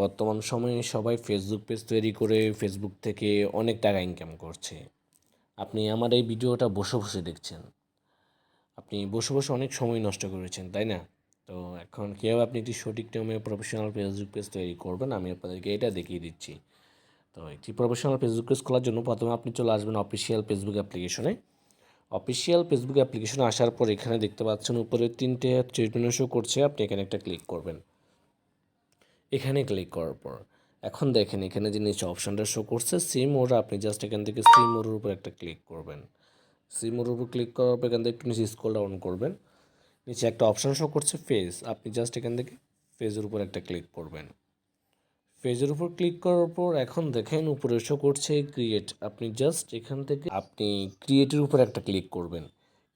বর্তমান সময়ে সবাই ফেসবুক পেজ তৈরি করে ফেসবুক থেকে অনেক টাকা ইনকাম করছে। আপনি আমার এই ভিডিওটা বসে বসে দেখছেন। আপনি বসে বসে অনেক সময় নষ্ট করেছেন, তাই না? তো এখন কীভাবে আপনি একটি সঠিক নিয়মে প্রফেশনাল ফেসবুক পেজ তৈরি করবেন, আমি আপনাদেরকে এটা দেখিয়ে দিচ্ছি। তো একটি প্রফেশনাল ফেসবুক পেজ খোলার জন্য প্রথমে আপনি চলে আসবেন অফিসিয়াল ফেসবুক অ্যাপ্লিকেশনে অফিসিয়াল ফেসবুক অ্যাপ্লিকেশনে আসার পর এখানে দেখতে পাচ্ছেন উপরে তিনটে শো করছে, আপনি এখানে একটা ক্লিক করবেন। এখানে ক্লিক করার পর। এখন দেখেন, এখানে যে নিচে অপশানটা শো করছে সিম ওর আপনি জাস্ট এখান থেকে সিম ওর উপর একটা ক্লিক করবেন। সিম ওর উপর ক্লিক করার পর এখান থেকে একটু নিচে স্ক্রল ডাউন করবেন। নিচে একটা অপশান শো করছে ফেজ আপনি জাস্ট এখান থেকে ফেজের উপর একটা ক্লিক করবেন। ফেজের উপর ক্লিক করার পর এখন দেখেন, উপরে শো করছে ক্রিয়েট আপনি জাস্ট এখান থেকে আপনি ক্রিয়েটের উপর একটা ক্লিক করবেন।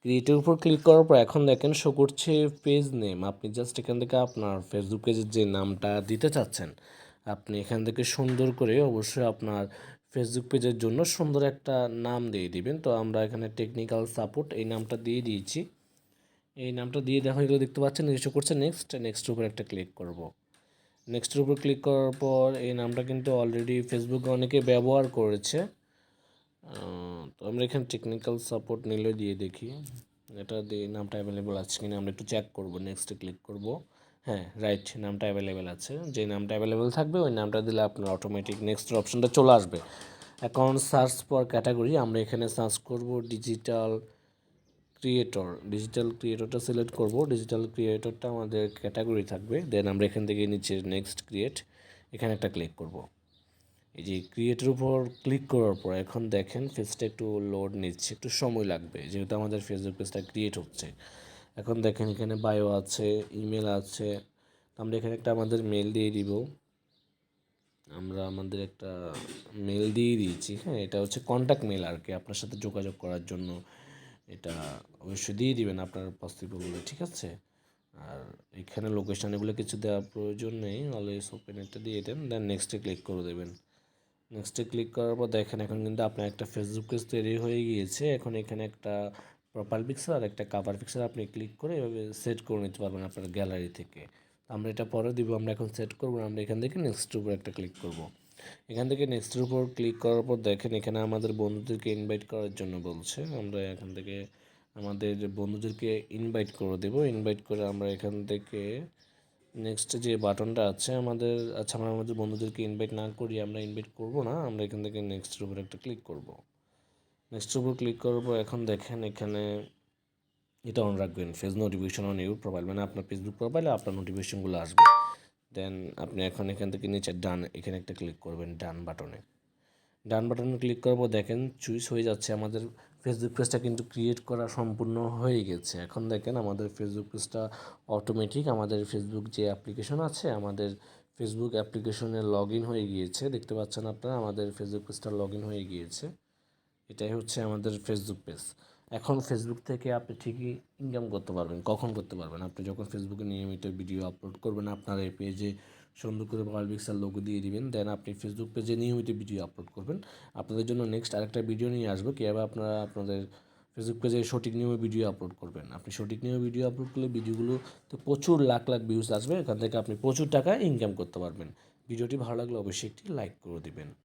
ক্রিয়েটের উপর ক্লিক করার পর এখন দেখেন শো করছে পেজ নেম আপনি জাস্ট এখান থেকে আপনার ফেসবুক পেজের যে নামটা দিতে চাচ্ছেন, আপনি এখান থেকে সুন্দর করে অবশ্যই আপনার ফেসবুক পেজের জন্য সুন্দর একটা নাম দিয়ে দিবেন। তো আমরা এখানে টেকনিক্যাল সাপোর্ট এই নামটা দিয়ে দিয়েছি। এই নামটা দিয়ে দেওয়া হয়ে গেলে দেখতে পাচ্ছেন শো করছে নেক্সট নেক্সটের উপর একটা ক্লিক করব। নেক্সটের উপর ক্লিক করার পর এই নামটা কিন্তু অলরেডি ফেসবুকে অনেকে ব্যবহার করেছে। তো আমরা এখানে টেকনিক্যাল সাপোর্ট নিলে দিয়ে দেখি। এটা দিয়ে নামটা অ্যাভেলেবেল আছে কিনা আমরা একটু চেক করব নেক্সটে ক্লিক করব। হ্যাঁ রাইট নামটা অ্যাভেলেবেল আছে। যে নামটা অ্যাভেলেবেল থাকবে, ওই নামটা দিলে আপনার অটোমেটিক নেক্সট অপশনটা চলে আসবে। এখন সার্চ ফর ক্যাটাগরি আমরা এখানে সার্চ করব ডিজিটাল ক্রিয়েটর ডিজিটাল ক্রিয়েটরটা সিলেক্ট করব। ডিজিটাল ক্রিয়েটরটা আমাদের ক্যাটাগরি থাকবে। দেন আমরা এখান থেকে নিচে নেক্সট ক্রিয়েট এখানে একটা ক্লিক করব। এই যে ক্রিয়েটের উপর ক্লিক করার পর এখন দেখেন ফেসটা একটু লোড নিচ্ছে, একটু সময় লাগবে, যেহেতু আমাদের ফেসবুক পেজটা ক্রিয়েট হচ্ছে। এখন দেখেন এখানে বায়ো আছে ইমেল আছে আমরা এখানে একটা আমাদের মেল দিয়ে দিব। আমরা আমাদের একটা মেল দিয়ে দিয়েছি হ্যাঁ এটা হচ্ছে কন্ট্যাক্ট মেল আর কি আপনার সাথে যোগাযোগ করার জন্য। এটা অবশ্যই দিয়ে দিবেন আপনার পসিবল ঠিক আছে? আর এখানে লোকেশন এগুলো কিছু দেওয়ার প্রয়োজন নেই অলওয়েজ ওপেন এটা দিয়ে দেন দেন নেক্সটে ক্লিক করে দেবেন। নেক্সটে ক্লিক করার পর দেখেন এখন কিন্তু আপনার একটা ফেসবুক পেজ তৈরি হয়ে গিয়েছে। এখন এখানে একটা প্রোফাইল পিকচার আর একটা কাভার পিকচার আপনি ক্লিক করে এভাবে সেট করে নিতে পারবেন আপনার গ্যালারি থেকে। আমরা এটা পরে দিব, আমরা এখন সেট করব, আমরা এখান থেকে নেক্সটের উপর একটা ক্লিক করব। এখান থেকে নেক্সটের উপর ক্লিক করার পর দেখেন এখানে আমাদের বন্ধুদেরকে ইনভাইট করার জন্য বলছে। আমরা এখান থেকে আমাদের বন্ধুদেরকে ইনভাইট করে দেব। ইনভাইট করে আমরা এখান থেকে নেক্সট যে বাটনটা আছে আমাদের আচ্ছা আমরা আমাদের বন্ধুদেরকে ইনভাইট না করি আমরা ইনভাইট করব না, আমরা এখান থেকে নেক্সটের উপর একটা ক্লিক করব। নেক্সটের উপর ক্লিক পর এখন দেখেন এখানে এটা অন রাখবেন page notification on your profile মানে আপনার ফেসবুক প্রোফাইলে আপনার নোটিফিকেশনগুলো আসবে। দেন আপনি এখন এখান থেকে নিচে ডান এখানে একটা ক্লিক করবেন ডান বাটনে ডান বাটনে ক্লিক পর দেখেন চুইস হয়ে যাচ্ছে আমাদের ফেসবুক পেজটা কিন্তু ক্রিয়েট করা সম্পূর্ণ হয়ে গেছে। এখন দেখেন আমাদের ফেসবুক পেজটা অটোমেটিক আমাদের ফেসবুক যে অ্যাপ্লিকেশন আছে, আমাদের ফেসবুক অ্যাপ্লিকেশনে লগ ইন হয়ে গিয়েছে। দেখতে পাচ্ছেন আপনারা, আমাদের ফেসবুক পেজটা লগ ইন হয়ে গিয়েছে। এটাই হচ্ছে আমাদের ফেসবুক পেজ এখন ফেসবুক থেকে আপনি ঠিকই ইনকাম করতে পারবেন, কখন করতে পারবেন? আপনি যখন ফেসবুকে নিয়মিত ভিডিও আপলোড করবেন, আপনার এই পেজে সুন্দর করে মোবাইল পিক্সেল লোগো দিয়ে দিবেন দেন আপনি ফেসবুক পেজে নিয়মিত ভিডিও আপলোড করবেন। আপনাদের জন্য নেক্সট আরেকটা ভিডিও নিয়ে আসব কীভাবে আপনারা আপনাদের ফেসবুক পেজে সঠিক নিয়মে ভিডিও আপলোড করবেন। আপনি সঠিক নিয়মে ভিডিও আপলোড করলে ভিডিওগুলো তো প্রচুর লাখ লাখ ভিউজ আসবে, এখান থেকে আপনি প্রচুর টাকা ইনকাম করতে পারবেন। ভিডিওটি ভালো লাগলে অবশ্যই একটি লাইক করে দিবেন।